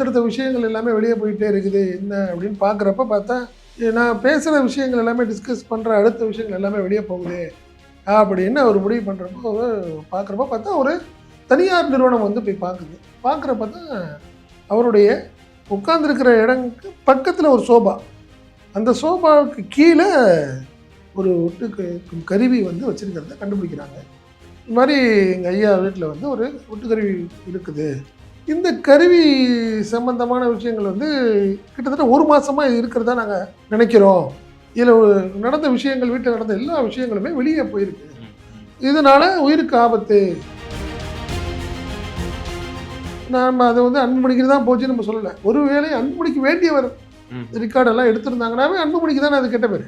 அடுத்தடுத்த விஷயங்கள் எல்லாமே வெளியே போயிட்டே இருக்குது. என்ன அப்படின்னு பார்க்குறப்ப பார்த்தா நான் பேசுகிற விஷயங்கள் எல்லாமே டிஸ்கஸ் பண்ணுற அடுத்த விஷயங்கள் எல்லாமே வெளியே போகுது. அப்படின்னு அவர் முடிவு பண்ணுறப்போ பார்க்குறப்ப பார்த்தா ஒரு தனியார் நிறுவனம் வந்து போய் பார்க்குது. பார்க்குறப்ப தான் அவருடைய உட்கார்ந்துருக்கிற இடங்களுக்கு பக்கத்தில் ஒரு சோபா. அந்த சோபாவுக்கு கீழே ஒரு ஒட்டு கருவி வந்து வச்சுருக்கிறத கண்டுபிடிக்கிறாங்க. இது மாதிரி எங்கள் ஐயா வீட்டில் வந்து ஒரு ஒட்டுக்கருவி இருக்குது. இந்த கருவி சம்பந்தமான விஷயங்கள் வந்து கிட்டத்தட்ட ஒரு மாதமாக இருக்கிறதா நாங்கள் நினைக்கிறோம். இதில் நடந்த விஷயங்கள் வீட்டில் நடந்த எல்லா விஷயங்களுமே வெளியே போயிருக்கு. இதனால உயிருக்கு ஆபத்து. நாம் அதை வந்து அன்புமணிக்கு தான் போச்சுன்னு நம்ம சொல்லலை. ஒருவேளை அன்புமணிக்கு வேண்டியவர். ரெக்கார்டெல்லாம் எடுத்திருந்தாங்கன்னாவே அன்புமணிக்கு தானே அது கெட்ட பேர்.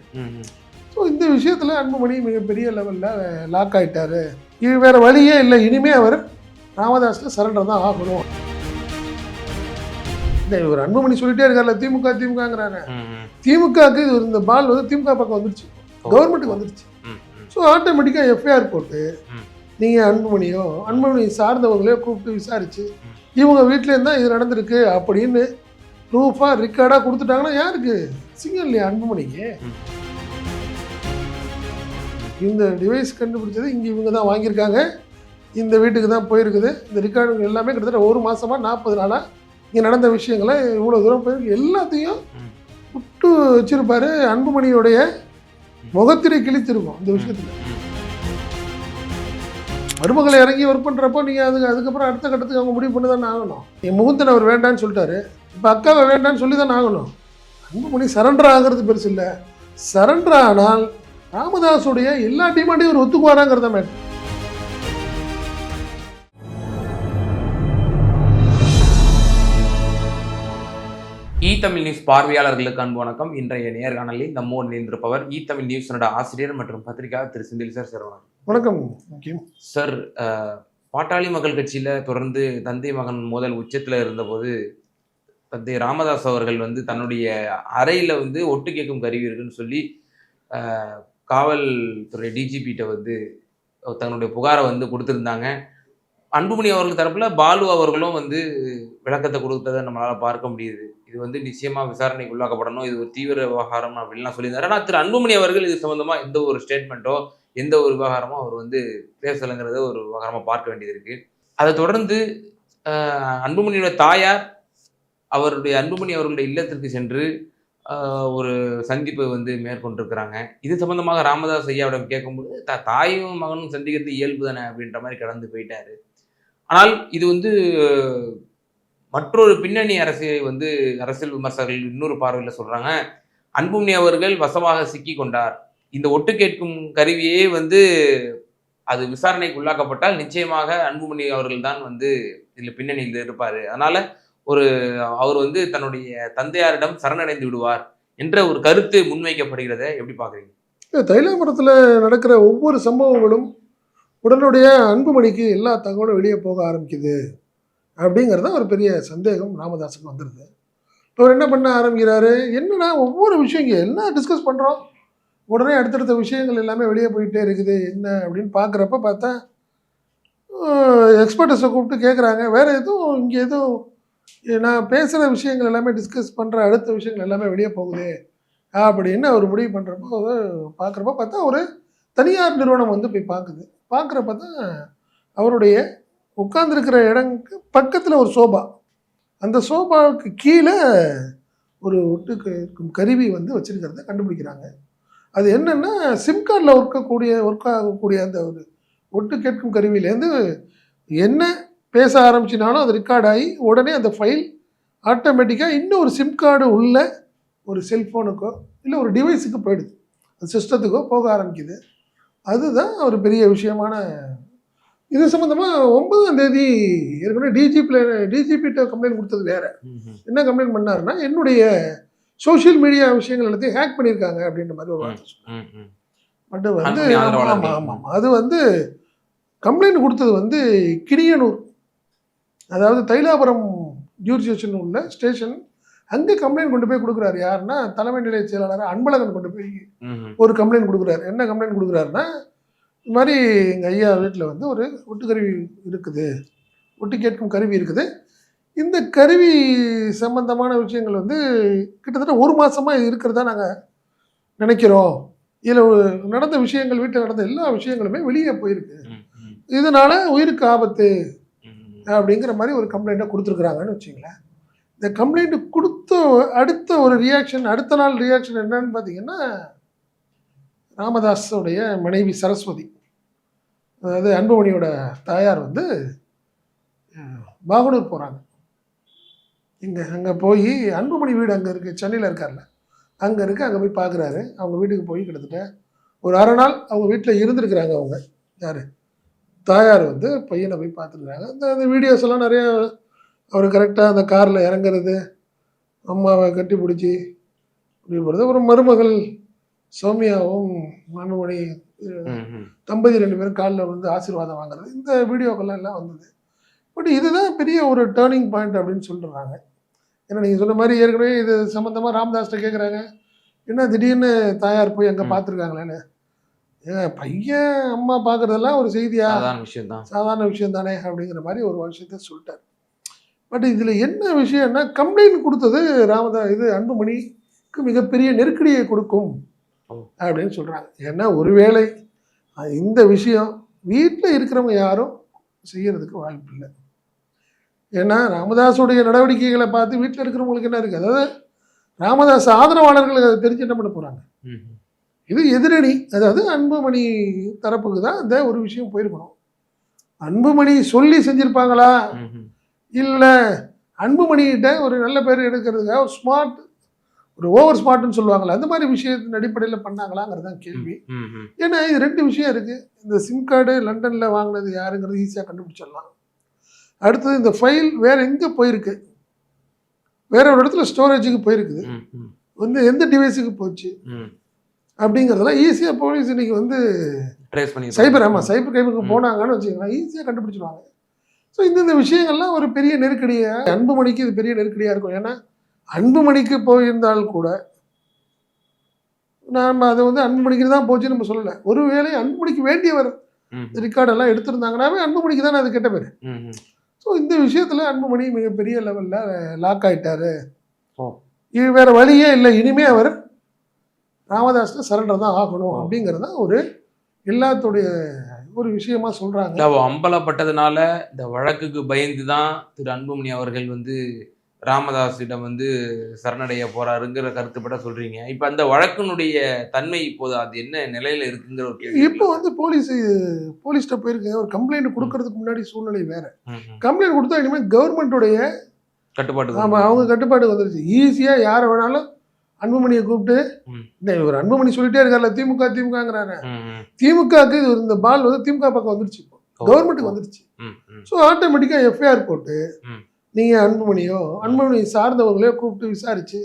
ஸோ இந்த விஷயத்தில் அன்புமணி மிகப்பெரிய லெவலில் லாக் ஆயிட்டாரு. இது வேற வழியே இல்லை. இனிமே அவர் ராமதாஸில் சரண்டர் தான் ஆகணும். இல்லை இவர் அன்புமணி சொல்லிட்டே இருக்கார்ல திமுக திமுகங்கிறாங்க. திமுகவுக்கு இது இந்த பால் வந்து திமுக பக்கம் வந்துருச்சு. கவர்மெண்ட்டுக்கு வந்துருச்சு. ஸோ ஆட்டோமேட்டிக்காக எஃப்ஐஆர் போட்டு. நீங்கள் அன்புமணியோ அன்புமணி சார்ந்தவங்களையோ கூப்பிட்டு விசாரிச்சு இவங்க வீட்டிலேருந்து தான் இது நடந்திருக்கு அப்படின்னு ப்ரூஃபாக ரெக்கார்டாக கொடுத்துட்டாங்கன்னா யாருக்கு? சிங்கம் இல்லையா அன்புமணிக்கு. இந்த டிவைஸ் கண்டுபிடிச்சது இங்கே இவங்க தான் வாங்கியிருக்காங்க. இந்த வீட்டுக்கு தான் போயிருக்குது. இந்த ரெக்கார்டு எல்லாமே கிட்டத்தட்ட ஒரு மாசமா நாற்பது நாளாக இங்கே நடந்த விஷயங்களை இவ்வளோ தூரம் போயிருக்கு. எல்லாத்தையும். விட்டு வச்சிருப்பாரு. அன்புமணியோடைய முகத்திரை கிழிச்சிருக்கும் இந்த விஷயத்தில். மருமகளை இறங்கி ஒர்க் பண்ணுறப்போ நீங்கள் அதுக்கு அதுக்கப்புறம் அடுத்த கட்டத்துக்கு அவங்க முடிவு பண்ணி தானே ஆகணும். என் முகுந்தன் அவர் வேண்டான்னு சொல்லிட்டாரு. இப்போ அக்காவை வேண்டான்னு சொல்லி தானே ஆகணும். அன்புமணி சரண்டர் ஆகிறது பெருசு இல்லை. சரண்டர் ஆனால் ராமதாஸுடைய எல்லா டிமாண்டையும் ஒரு ஒத்துக்குவாராங்கிறத மேட்டர். இ தமிழ் நியூஸ் பார்வையாளர்களுக்கு அன்பு வணக்கம். இன்றைய நேர்காணலில் நம்மோடு இணைந்திருப்பவர் இ தமிழ் நியூஸனோட ஆசிரியர் மற்றும் பத்திரிகையாளர் திரு செந்தில் சார் சார் வணக்கம். வணக்கம் சார் பாட்டாளி மக்கள் கட்சியில தொடர்ந்து தந்தை மகன் மோதல் உச்சத்துல இருந்தபோது தந்தை ராமதாஸ் அவர்கள் வந்து தன்னுடைய அறையில வந்து ஒட்டு கேட்கும் கருவி இருக்குன்னு சொல்லி காவல்துறை டிஜிபிட்ட வந்து தன்னுடைய புகாரை வந்து கொடுத்திருந்தாங்க. அன்புமணி அவர்கள் தரப்பில் பாலு அவர்களும் வந்து விளக்கத்தை கொடுத்ததை நம்மளால் பார்க்க முடியுது. இது வந்து நிச்சயமாக விசாரணைக்கு உள்ளாக்கப்படணும். இது ஒரு தீவிர விவகாரம் அப்படின்லாம் சொல்லியிருந்தாரு ஆனால் திரு அன்புமணி அவர்கள் இது சம்மந்தமாக எந்த ஒரு ஸ்டேட்மெண்ட்டோ எந்த ஒரு விவகாரமோ அவர் வந்து பேசலைங்கிறத ஒரு விவகாரமாக பார்க்க வேண்டியது இருக்குது அதை தொடர்ந்து அன்புமணியோட தாயார் அவருடைய அன்புமணி அவர்களுடைய இல்லத்திற்கு சென்று ஒரு சந்திப்பை வந்து மேற்கொண்டிருக்கிறாங்க. இது சம்பந்தமாக ராமதாஸ் ஐயாவிடம் கேட்கும்போது த தாயும் மகனும் சந்திக்கிறது இயல்பு தானே? அப்படின்ற மாதிரி கடந்து போயிட்டாரு. ஆனால் இது வந்து மற்றொரு பின்னணி அரசியலை வந்து அரசியல் விமர்சகர்கள் இன்னொரு பார்வையில் சொல்கிறாங்க அன்புமணி அவர்கள் வசமாக சிக்கி கொண்டார். இந்த ஒட்டு கேட்கும் கருவியே வந்து அது விசாரணைக்கு உள்ளாக்கப்பட்டால் நிச்சயமாக அன்புமணி அவர்கள் தான் வந்து இதில் பின்னணியில் இருப்பார். அதனால் ஒரு அவர் வந்து தன்னுடைய தந்தையாரிடம் சரணடைந்து விடுவார் என்ற ஒரு கருத்து முன்வைக்கப்படுகிறத எப்படி பார்க்குறீங்க? தைலாபுரத்தில் நடக்கிற ஒவ்வொரு சம்பவங்களும் உடனுடைய அன்புமணிக்கு எல்லா தகவலும் வெளியே போக ஆரம்பிக்குது அப்படிங்கிறது தான் ஒரு பெரிய சந்தேகம் ராமதாஸுக்கு வந்துடுது இப்போ அவர் என்ன பண்ண ஆரம்பிக்கிறாரு? என்னடா ஒவ்வொரு விஷயம் இங்கே என்ன டிஸ்கஸ் பண்ணுறோம் உடனே அடுத்தடுத்த விஷயங்கள் எல்லாமே வெளியே போயிட்டே இருக்குது. என்ன அப்படின்னு பார்க்குறப்ப பார்த்தா எக்ஸ்பர்ட்டஸை கூப்பிட்டு கேட்குறாங்க வேறு எதுவும் இங்கே எதுவும் நான் பேசுகிற விஷயங்கள் எல்லாமே டிஸ்கஸ் பண்ணுற அடுத்த விஷயங்கள் எல்லாமே வெளியே போகுது அப்படின்னு அவர் முடிவு பண்ணுறப்போ பார்க்குறப்ப பார்த்தா ஒரு தனியார் நிறுவனம் வந்து போய் பார்க்குது. பார்க்குறப்ப தான் அவருடைய உட்கார்ந்துருக்கிற இடங்களுக்கு பக்கத்தில் ஒரு சோபா. அந்த சோபாவுக்கு கீழே ஒரு ஒட்டு இருக்கும் கருவி வந்து வச்சுருக்கிறத கண்டுபிடிக்கிறாங்க. அது என்னென்னா சிம் கார்டில் ஒர்க்கக்கூடிய ஒர்க் ஆகக்கூடிய அந்த ஒரு ஒட்டு கேட்கும் கருவியிலேருந்து என்ன பேச ஆரம்பிச்சினாலும் அது ரெக்கார்ட் ஆகி உடனே அந்த ஃபைல் ஆட்டோமேட்டிக்காக இன்னும் ஒரு சிம் கார்டு உள்ள ஒரு செல்ஃபோனுக்கோ இல்லை ஒரு டிவைஸுக்கு போயிடுது. அது சிஸ்டத்துக்கோ போக ஆரம்பிக்குது. அதுதான் ஒரு பெரிய விஷயமான இது சம்மந்தமாக ஒன்பதாம் தேதி ஏற்கனவே டிஜிபியில் டிஜிபிட்ட கம்ப்ளைண்ட் கொடுத்தது வேற. என்ன கம்ப்ளைண்ட் பண்ணாருன்னா என்னுடைய சோஷியல் மீடியா விஷயங்கள் எல்லாத்தையும் ஹேக் பண்ணியிருக்காங்க அப்படின்ற மாதிரி ஒரு வார்த்தை பட் வந்து ஆமாம். ஆமாம் அது வந்து கம்ப்ளைண்ட் கொடுத்தது வந்து கிணியனூர். அதாவது தைலாபுரம் ஜூரிஸ்டிக்ஷன் உள்ள ஸ்டேஷன் அங்கே கம்ப்ளைண்ட் கொண்டு போய் கொடுக்குறாரு யாருன்னா தலைமை நிலைய செயலாளர் அன்பழகன் கொண்டு போய் ஒரு கம்ப்ளைண்ட் கொடுக்குறாரு. என்ன கம்ப்ளைண்ட் கொடுக்குறாருன்னா இது மாதிரி எங்கள் ஐயா வீட்டில் வந்து ஒரு ஒட்டுக்கருவி இருக்குது. ஒட்டு கேட்கும் கருவி இருக்குது. இந்த கருவி சம்பந்தமான விஷயங்கள் வந்து கிட்டத்தட்ட ஒரு இது இருக்கிறதா நாங்கள் நினைக்கிறோம். இதில் நடந்த விஷயங்கள் வீட்டில் நடந்த எல்லா விஷயங்களுமே வெளியே போயிருக்கு. இதனால உயிருக்கு ஆபத்து அப்படிங்கிற மாதிரி ஒரு கம்ப்ளைண்ட்டை கொடுத்துருக்குறாங்கன்னு வச்சுங்களேன் இந்த கம்ப்ளைண்ட் கொடுத்த அடுத்த ஒரு ரியாக்ஷன் அடுத்த நாள் ரியாக்ஷன் என்னன்னு பார்த்தீங்கன்னா ராமதாஸுடைய மனைவி சரஸ்வதி. அதாவது அன்புமணியோட தாயார் வந்து பாகனூர் போகிறாங்க இங்கே அங்கே போய் அன்புமணி வீடு அங்கே இருக்குது சென்னையில் இருக்கார்ல. அங்கே இருக்குது அங்கே போய் பார்க்குறாரு அவங்க வீட்டுக்கு போய் கிட்டத்தட்ட ஒரு அரை நாள் அவங்க வீட்டில் இருந்திருக்கிறாங்க அவங்க யார்? தாயார் வந்து பையனை போய் பார்த்துருக்குறாங்க. அந்த அந்த வீடியோஸ் எல்லாம் நிறைய அவர் கரெக்டாக அந்த காரில் இறங்குறது அம்மாவை கட்டி பிடிச்சி இப்படி போகிறது ஒரு மருமகள் சௌமியாவும் மனுமணி ம், ம். தம்பதி ரெண்டு பேரும் காலில் வந்து ஆசீர்வாதம் வாங்குறது. இந்த வீடியோக்கெல்லாம் எல்லாம் வந்தது. பட் இதுதான் பெரிய ஒரு டேர்னிங் பாயிண்ட் அப்படின்னு சொல்லிடுறாங்க ஏன்னா நீங்கள் சொன்ன மாதிரி ஏற்கனவே இது சம்மந்தமாக ராமதாஸ்கிட்ட கேட்குறாங்க என்ன திடீர்னு தாயார் போய் அங்கே. பார்த்துருக்காங்களேன்னு ஏங்க பையன் அம்மா பார்க்குறதெல்லாம் ஒரு செய்தியா? சாதாரண விஷயம் தான் அப்படிங்கிற மாதிரி ஒரு விஷயத்த சொல்லிட்டார். பட் இதில் என்ன விஷயம்னா கம்ப்ளைண்ட் கொடுத்தது ராமதா இது அன்புமணிக்கு மிகப்பெரிய நெருக்கடியை கொடுக்கும். அப்படின்னு சொல்கிறாங்க ஏன்னா ஒருவேளை இந்த விஷயம் வீட்டில் இருக்கிறவங்க யாரும் செய்யறதுக்கு வாய்ப்பு இல்லை ஏன்னா ராமதாஸுடைய நடவடிக்கைகளை பார்த்து வீட்டில் இருக்கிறவங்களுக்கு என்ன இருக்குது அதாவது ராமதாஸ் ஆதரவாளர்கள் அதை தெரிஞ்சு என்ன பண்ண போகிறாங்க. இது எதிரணி அதாவது அன்புமணி தரப்புக்கு தான் இந்த ஒரு விஷயம் போயிருக்கணும் அன்புமணி சொல்லி செஞ்சிருப்பாங்களா. இல்லை. அன்புமணிகிட்ட ஒரு நல்ல பேர் எடுக்கிறதுக்காக ஒரு ஸ்மார்ட் ஒரு ஓவர் ஸ்மார்ட்னு சொல்லுவாங்கல்ல அந்த மாதிரி விஷயத்தின் அடிப்படையில் பண்ணாங்களாங்கிறது தான் கேள்வி. ஏன்னா இது ரெண்டு விஷயம் இருக்குது இந்த சிம் கார்டு லண்டனில் வாங்கினது யாருங்கிறது ஈஸியாக கண்டுபிடிச்சிடலாம். அடுத்தது இந்த ஃபைல் வேற எங்கே போயிருக்கு? வேற ஒரு இடத்துல ஸ்டோரேஜுக்கு போயிருக்குது. வந்து எந்த டிவைஸுக்கு போச்சு. அப்படிங்கிறதெல்லாம் ஈஸியாக போலீஸ் இன்னைக்கு வந்து ட்ரேஸ் பண்ணி சைபர் ஆமாம் சைபர் கைமுக்கு. போனாங்கன்னு வச்சுக்கலாம் ஈஸியாக கண்டுபிடிச்சிருவாங்க ஸோ இந்தந்த விஷயங்கள்லாம் ஒரு பெரிய நெருக்கடியாக அன்புமணிக்கு இது பெரிய நெருக்கடியாக இருக்கும். ஏன்னா அன்புமணிக்கு போயிருந்தால் கூட நாம் அதை வந்து அன்புமணிக்கு தான் போச்சுன்னு நம்ம சொல்லலை. ஒருவேளை அன்புமணிக்கு வேண்டியவர் ரெக்கார்டெல்லாம் எடுத்திருந்தாங்கன்னாவே அன்புமணிக்கு தானே அது கெட்ட பேர். ஸோ இந்த விஷயத்தில் அன்புமணி மிகப்பெரிய லெவலில் லாக். இது வேற வழியே இல்லை. இனிமே அவர் ராமதாஸ்ல சரண்டர் தான் ஆகணும் அப்படிங்கிறது தான் ஒரு எல்லாத்துடைய ஒரு விஷயமா சொல்றாங்க. அம்பலப்பட்டதுனால இந்த வழக்குக்கு பயந்து தான் திரு அன்புமணி அவர்கள் வந்து ராமதாஸிடம் வந்து சரணடைய போறாருங்கிற கருத்துப்பட சொல்றீங்க. இப்ப அந்த வழக்கினுடைய தன்மை இப்போது அது என்ன நிலையில இருக்குங்கிற ஒரு இப்போ வந்து போலீஸ் போலீஸ்கிட்ட போயிருக்கு ஒரு கம்ப்ளைண்ட் கொடுக்கறதுக்கு முன்னாடி சூழ்நிலை வேற. கம்ப்ளைண்ட் கொடுத்தா இனிமேல் கவர்மெண்ட்டுடைய கட்டுப்பாட்டுக்கு ஆமா அவங்க கட்டுப்பாடு வந்துருச்சு. ஈஸியா யாரை வேணாலும் அன்புமணியை கூப்பிட்டு. இந்த இவர் அன்புமணி சொல்லிட்டே இருக்கார்ல திமுக திமுகங்கிறாரு. திமுகக்கு இது இந்த பால் வந்து திமுக பக்கம் வந்துருச்சு இப்போ. கவர்மெண்ட்டுக்கு வந்துருச்சு. ஸோ ஆட்டோமேட்டிக்காக எஃப்ஐஆர் போட்டு ம். நீங்கள் அன்புமணியோ அன்புமணி சார்ந்தவங்களையோ கூப்பிட்டு விசாரிச்சு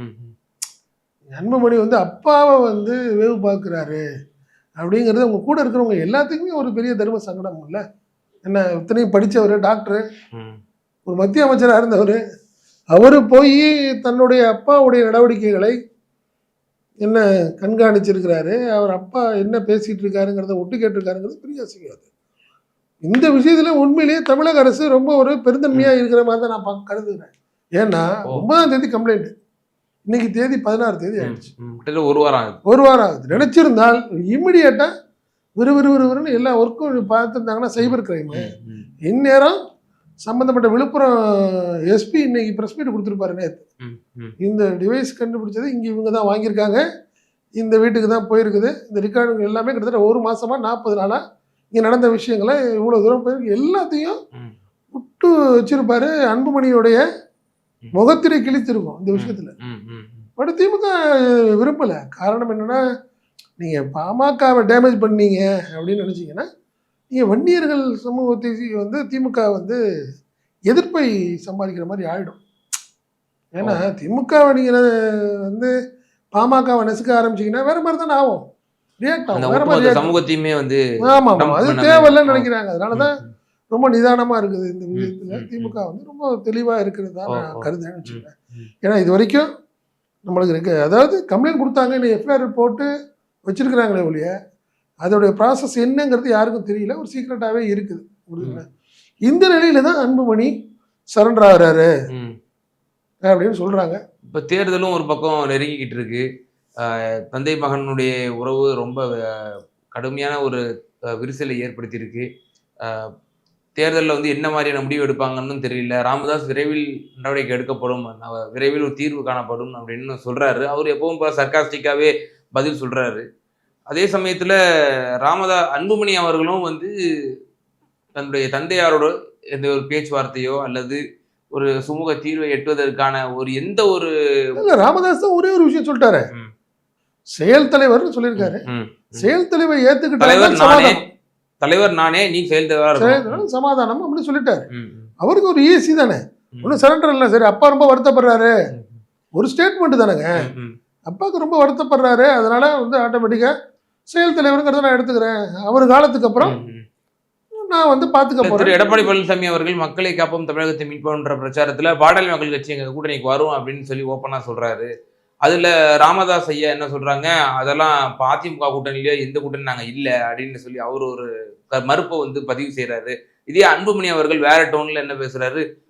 ம், ம். அன்புமணி வந்து அப்பாவை வந்து வேவு பார்க்குறாரு அப்படிங்கிறது அவங்க கூட இருக்கிறவங்க எல்லாத்துக்குமே ஒரு பெரிய தர்ம சங்கடம் இல்லை என்ன இத்தனையும் படித்தவர் டாக்டர். ஒரு மத்திய அமைச்சராக இருந்தவர். அவர் போய் தன்னுடைய அப்பாவுடைய நடவடிக்கைகளை என்ன கண்காணிச்சிருக்கிறாரு. அவர் அப்பா என்ன பேசிட்டு இருக்காருங்கிறத ஒட்டு கேட்டிருக்காருங்கிறது பெரிய அசிங்கம் அது. இந்த விஷயத்தில் உண்மையிலேயே தமிழக அரசு ரொம்ப ஒரு பெருந்தன்மையாக இருக்கிற மாதிரி தான் நான் பா- கருதுகிறேன் ஏன்னா. ஒன்பதாம் தேதி கம்ப்ளைண்ட் இன்னைக்கு தேதி பதினாறு தேதி ஆயிடுச்சு. ஒரு வாரம் ஆகுது. ஒரு வாரம் ஆகுது. நினைச்சிருந்தால் இம்மிடியேட்டாக விறு விறு விறுவிறுன்னு எல்லா ஒர்க்கும் பார்த்துருந்தாங்கன்னா சைபர் கிரைமு. இந்நேரம் சம்மந்தப்பட்ட விழுப்புரம் எஸ்பி இன்னைக்கு ப்ரெஸ் மீட் கொடுத்துருப்பாரு நேற்று. இந்த டிவைஸ் கண்டுபிடிச்சது இங்கே இவங்க தான் வாங்கியிருக்காங்க. இந்த வீட்டுக்கு தான் போயிருக்குது. இந்த ரெக்கார்டு எல்லாமே கிட்டத்தட்ட ஒரு மாசமா நாற்பது நாளாக இங்கே நடந்த விஷயங்களை இவ்வளோ தூரம் போயிருக்கு. எல்லாத்தையும். விட்டு வச்சிருப்பாரு. அன்புமணியோடைய முகத்திரை கிழித்திருக்கும் இந்த விஷயத்தில். பட் திமுக விரும்பலை. காரணம் என்னன்னா நீங்கள் பாமகவை டேமேஜ் பண்ணீங்க அப்படின்னு நினச்சிங்கன்னா நீங்கள் வன்னியர்கள் சமூகத்தை வந்து திமுக வந்து எதிர்ப்பை சம்பாதிக்கிற மாதிரி ஆயிடும். ஏன்னா திமுகவை நீங்கள் வந்து பாமகவை நசுக்க ஆரம்பிச்சீங்கன்னா வேற மாதிரி தானே ஆகும். ரியாக்ட் அந்த ஆகும் வேற மாதிரி சமூகத்தையும் வந்து ஆமாம் ஆமாம் அது தேவையில்லைன்னு. நினைக்கிறாங்க. அதனால தான் ரொம்ப நிதானமாக இருக்குது இந்த விஷயத்தில். திமுக வந்து ரொம்ப தெளிவாக இருக்கிறது தான் நான் வச்சுக்கேன் ம். ஏன்னா இது வரைக்கும் நம்மளுக்கு இருக்கு அதாவது கம்ப்ளைண்ட் கொடுத்தாங்க இன்னும் எஃப்ஐஆர் போட்டு வச்சிருக்கிறாங்களே ஒழிய அதோடைய ப்ராசஸ் என்னங்கிறது யாருக்கும் தெரியல. ஒரு சீக்ரெட்டாகவே இருக்குது. புரியுதுங்களா? இந்த நிலையில தான் அன்புமணி சரண்டர் ஆகுறாரு. ம். அப்படின்னு சொல்றாங்க. இப்போ தேர்தலும் ஒரு பக்கம் நெருங்கிக்கிட்டு இருக்கு. தந்தை மகனுடைய உறவு ரொம்ப கடுமையான ஒரு விரிசலை ஏற்படுத்தியிருக்கு. தேர்தலில் வந்து என்ன மாதிரியான முடிவு எடுப்பாங்கன்னு தெரியல. ராமதாஸ் விரைவில் நடவடிக்கை எடுக்கப்படும். விரைவில் ஒரு தீர்வு காணப்படும் அப்படின்னு சொல்றாரு. அவர் எப்பவும் போல சர்க்காஸ்டிக்காவே பதில் சொல்றாரு. அதே சமயத்துல ராமதா அன்புமணி அவர்களும் வந்து தன்னுடைய தந்தையாரோட எந்த ஒரு பேச்சுவார்த்தையோ அல்லது ஒரு சுமூக தீர்வை எட்டுவதற்கான ஒரு எந்த ஒரு ராமதாஸ் தான் ஒரே ஒரு விஷயம் சொல்லிட்டாரு. செயல் தலைவர்னு சொல்லியிருக்காரு. செயல் தலைவர் ஏத்துக்கிட்டாரு தலைவர் நானே. நீ செயல் தலைவரா சமாதானம் அப்படின்னு சொல்லிட்டாரு. அவருக்கு ஒரு ஈஸி தானே. ம். ஒன்றும் சரண்டர் இல்லை. சரி அப்பா ரொம்ப வருத்தப்படுறாரு. ஒரு ஸ்டேட்மெண்ட் தானேங்க. அப்பாவுக்கு ரொம்ப வருத்தப்படுறாரு. அதனால வந்து ஆட்டோமேட்டிக்காக செயல் தலைவருங்கிறத நான் எடுத்துக்கிறேன். அவர் காலத்துக்கு அப்புறம். நான் வந்து பார்த்துக்க போறேன். எடப்பாடி பழனிசாமி அவர்கள் மக்களை காப்போம் தமிழகத்தை மீட்போம்ன்ற பிரச்சாரத்துல பாடல் மக்கள் கட்சி எங்க கூட்டணிக்கு வரும் அப்படின்னு சொல்லி ஓப்பனா சொல்றாரு. அதுல ராமதாஸ் ஐயா என்ன சொல்றாங்க? அதெல்லாம் இப்ப அதிமுக கூட்டணியில எந்த கூட்டணி நாங்க இல்ல அப்படின்னு சொல்லி அவர் ஒரு மறுப்பை வந்து பதிவு செய்யறாரு இதே அன்புமணி அவர்கள் வேற டோன்ல என்ன பேசுறாரு? ஆஹ்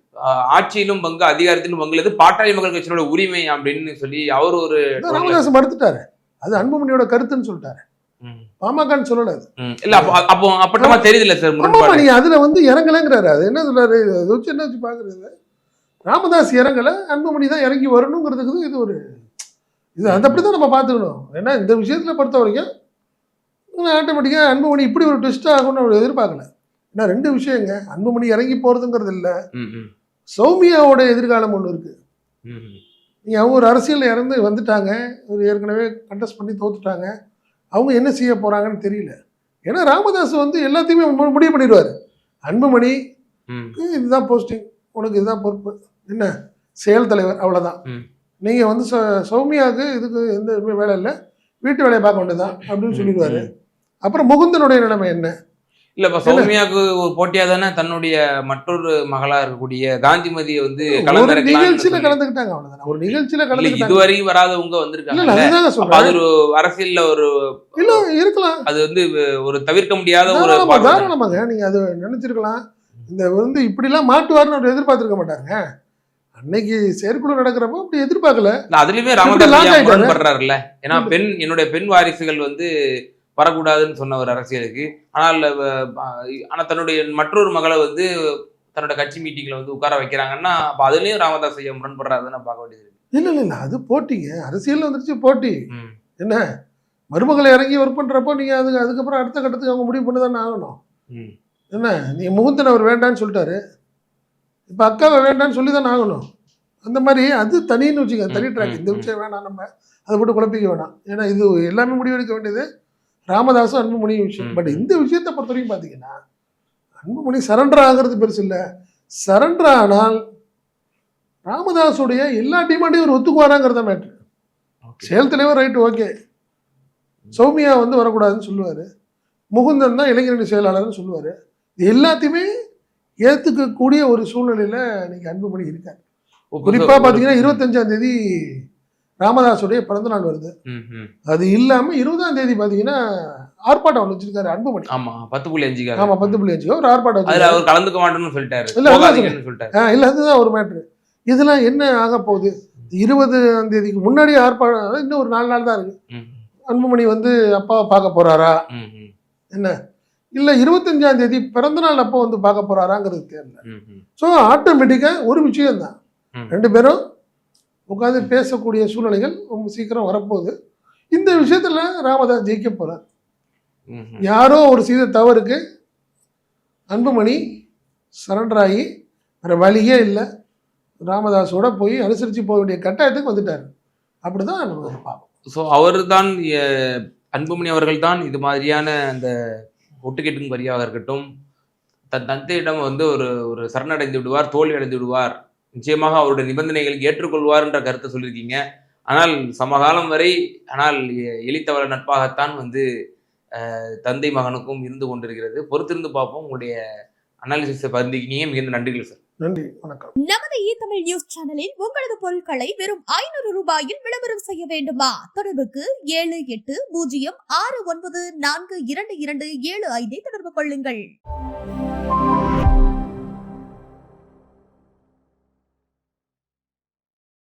ஆட்சியிலும் பங்கு அதிகாரத்திலும் பங்கு இது பாட்டாளி மக்கள் கட்சியோட உரிமை அப்படின்னு சொல்லி அவர் ஒரு ராமதாஸ் மறுத்துட்டாரு. அது அன்புமணியோட கருத்துன்னு சொல்லிட்டாரு. பாமகன்னு சொல்லல அது. இல்ல அப்போ அப்போ அப்பட்டமா தெரியுதுல்ல சார் முரண்பாடு? அதுல வந்து இறங்கலைங்கிறாரு. அது என்ன சொல்றாரு? வச்சு என்ன வச்சு பாக்குறது? ராமதாஸ் இறங்கல அன்புமணி தான் இறங்கி வரணுங்கிறதுக்கு இது ஒரு இது அது அப்படிதான் நம்ம பார்த்துக்கணும். ஏன்னா இந்த விஷயத்துல பொறுத்த வரைக்கும் ஆட்டோமேட்டிக்காக அன்புமணி இப்படி ஒரு ட்விஸ்ட் ஆகும்னு அவர் எதிர்பார்க்கல. ஏன்னா ரெண்டு விஷயங்க. அன்புமணி இறங்கி போறதுங்கிறது இல்ல. சௌமியாவோட எதிர்காலம் ஒன்று இருக்கு. ம், ம். நீங்க அவங்க ஒரு அரசியல்ல இறந்து வந்துட்டாங்க ஒரு ஏற்கனவே கண்டெஸ்ட் பண்ணி தோத்துட்டாங்க. அவங்க என்ன செய்ய போறாங்கன்னு தெரியல. ஏன்னா ராமதாஸ் வந்து எல்லாத்தையுமே முடிவு பண்ணிடுவாரு. அன்புமணி இதுதான் போஸ்டிங் உனக்கு இதுதான் பொறுப்பு. என்ன? செயல் தலைவர் அவ்வளோதான். நீங்கள் வந்து சௌ- சௌமியாவுக்கு இதுக்கு எந்த வேலை இல்லை. வீட்டு வேலையை பார்க்க வேண்டியதுதான் அப்படின்னு சொல்லிடுவாரு. அப்புறம் முகுந்தனுடைய நிலைமை என்ன? இல்ல இப்ப சௌமியாவுக்கு ஒரு போட்டியா தானே தன்னுடைய மற்றொரு மகளா இருக்கக்கூடிய காந்திமதியை வந்து கலந்துரைக்கலாம்னு நிகழ்ச்சியில கலந்துக்கிட்டாங்க அவ்வளவுதான். ஒரு நிகழ்ச்சியில கலந்துக்கிட்டாங்க. இதுவரையும் வராதவங்க வந்திருக்காங்க. அது ஒரு அரசியல்ல ஒரு இல்ல இருக்கலாம். அது வந்து ஒரு தவிர்க்க முடியாத ஒரு தாராளமா பார்வை. தானே. தாராளமாங்க. நீங்க அது நினைச்சிருக்கலாம். இந்த வந்து இப்படிலாம் மாட்டுவார்னு அவர் எதிர்பார்த்திருக்க மாட்டாருங்க. அன்னைக்கு செயற்குழு நடக்கிறப்போ அப்படி எதிர்பார்க்கல. அதுலயுமே இப்படி ராமதாஸ். முரண்படுறாருல்ல? ஏன்னா பெண் என்னுடைய பெண் வாரிசுகள் வந்து வரக்கூடாதுன்னு சொன்ன ஒரு அரசியலுக்கு. ஆனால் அஹ், ஆனா தன்னுடைய மற்றொரு மகளை வந்து தன்னோட கட்சி மீட்டிங்ல வந்து உட்கார வைக்கிறாங்கன்னா அப்ப அதுலயும் ராமதாஸ் ஐயா முரண்படுறாருன்னு பார்க்க வேண்டியது இருக்கு. இல்ல இல்ல இல்ல அது போட்டிங்க அரசியல் வந்துருச்சு போட்டி. என்ன? மருமகளை இறங்கி ஒர்க் பண்றப்போ நீங்க அது அதுக்கப்புறம் அடுத்த கட்டத்துக்கு அவங்க முடிவு பண்ணி தானே ஆகணும் என்ன? நீ முகுந்தன் அவர் வேண்டான்னு சொல்லிட்டாரு. இப்போ அக்காவை வேண்டான்னு சொல்லி தானே ஆகணும். அந்த மாதிரி அது தனின்னு வச்சுக்க தனி ட்ராக் இந்த. விஷயம் வேணாம் நம்ம. அதை போட்டு குழப்பிக்க வேணாம். ஏன்னா இது எல்லாமே முடிவெடுக்க வேண்டியது ராமதாசும் அன்புமணி விஷயம். பட். இந்த விஷயத்தை பொறுத்த வரைக்கும் பார்த்தீங்கன்னா அன்புமணி சரண்டர் ஆகிறது பெருசு இல்லை. சரண்டர் ஆனால் ராமதாஸுடைய எல்லா டிமாண்டையும் ஒரு ஒத்துக்குவாராங்கிறத மேட்ரு. செயல் தலைவர் ரைட்டு ஓகே சௌமியா வந்து வரக்கூடாதுன்னு சொல்லுவார். முகுந்தன் தான் இளைஞரணி செயலாளர்னு சொல்லுவார். இது எல்லாத்தையுமே ஏற்றுக்கக்கூடிய ஒரு சூழ்நிலையில் இன்னைக்கு அன்புமணி இருக்கார். குறிப்பாக பார்த்தீங்கன்னா இருபத்தஞ்சாம் தேதி ராமதாஸுடைய பிறந்த நாள் வருது. அது இல்லாமல் இருபதாம் தேதி பார்த்தீங்கன்னா ஆர்ப்பாட்டம் ஒன்று வச்சிருக்காரு அன்புமணி. ஆமா பத்து புள்ளி அஞ்சுக்காக ஆமாம் பத்து புள்ளி அஞ்சு. ஒரு ஆர்ப்பாட்டம் அவர் கலந்துக்க மாட்டேன்னு சொல்லிட்டாரு. இல்ல, அதுதான் ஒரு மேட்ரு இதெல்லாம் என்ன ஆக போகுது? இருபதாம் தேதிக்கு முன்னாடி ஆர்ப்பாட்டம் இன்னும் ஒரு நாலு நாள் தான் இருக்கு. அன்புமணி வந்து அப்பாவை பார்க்க போறாரா? என்ன? இல்ல இருபத்தஞ்சாம் தேதி பிறந்த நாள் அப்போ வந்து பார்க்க போறாராங்கிறது தெரியல. ஸோ ஆட்டோமேட்டிக்கா ஒரு விஷயம்தான். ம். ரெண்டு பேரும் உட்காந்து பேசக்கூடிய சூழ்நிலைகள் ரொம்ப சீக்கிரம் வரப்போகுது. இந்த விஷயத்துல ராமதாஸ் ஜெயிக்க ம். யாரோ ஒரு செய்த தவறுக்கு அன்புமணி சரண்டர் ஆகி வேற வழியே இல்லை. ராமதாஸோட போய் அனுசரித்து போக வேண்டிய கட்டாயத்துக்கு வந்துட்டார். அப்படிதான் நம்ம அதை பார்ப்போம். ஸோ அவர் தான் அன்புமணி அவர்கள் தான் இது மாதிரியான அந்த ஒட்டுக்கேட்டும் வரியாக இருக்கட்டும் தன் தந்தையிடம் வந்து ஒரு ஒரு சரணடைந்து விடுவார் தோல்வி அடைந்து விடுவார். நிச்சயமாக அவருடைய நிபந்தனைகள் ஏற்றுக்கொள்வார் என்ற கருத்தை சொல்லியிருக்கீங்க. ஆனால் சமகாலம் வரை ஆனால் எ- எலித்தவள நட்பாகத்தான் வந்து தந்தை மகனுக்கும் இருந்து கொண்டிருக்கிறது. பொறுத்திருந்து பார்ப்போம். உங்களுடைய அனாலிசிஸை பகிர்ந்துக்கினீங்க மிகுந்த நன்றிகள் சார் நன்றி. வணக்கம். நமது இ தமிழ் நியூஸ் சேனலில் உங்களது பொருட்களை வெறும் ஐநூறு ரூபாயில் விளம்பரம் செய்ய வேண்டுமா? தொடர்புக்கு ஏழு எட்டு பூஜ்ஜியம் ஆறு ஒன்பது நான்கு இரண்டு இரண்டு ஏழு ஐந்தை தொடர்பு கொள்ளுங்கள்.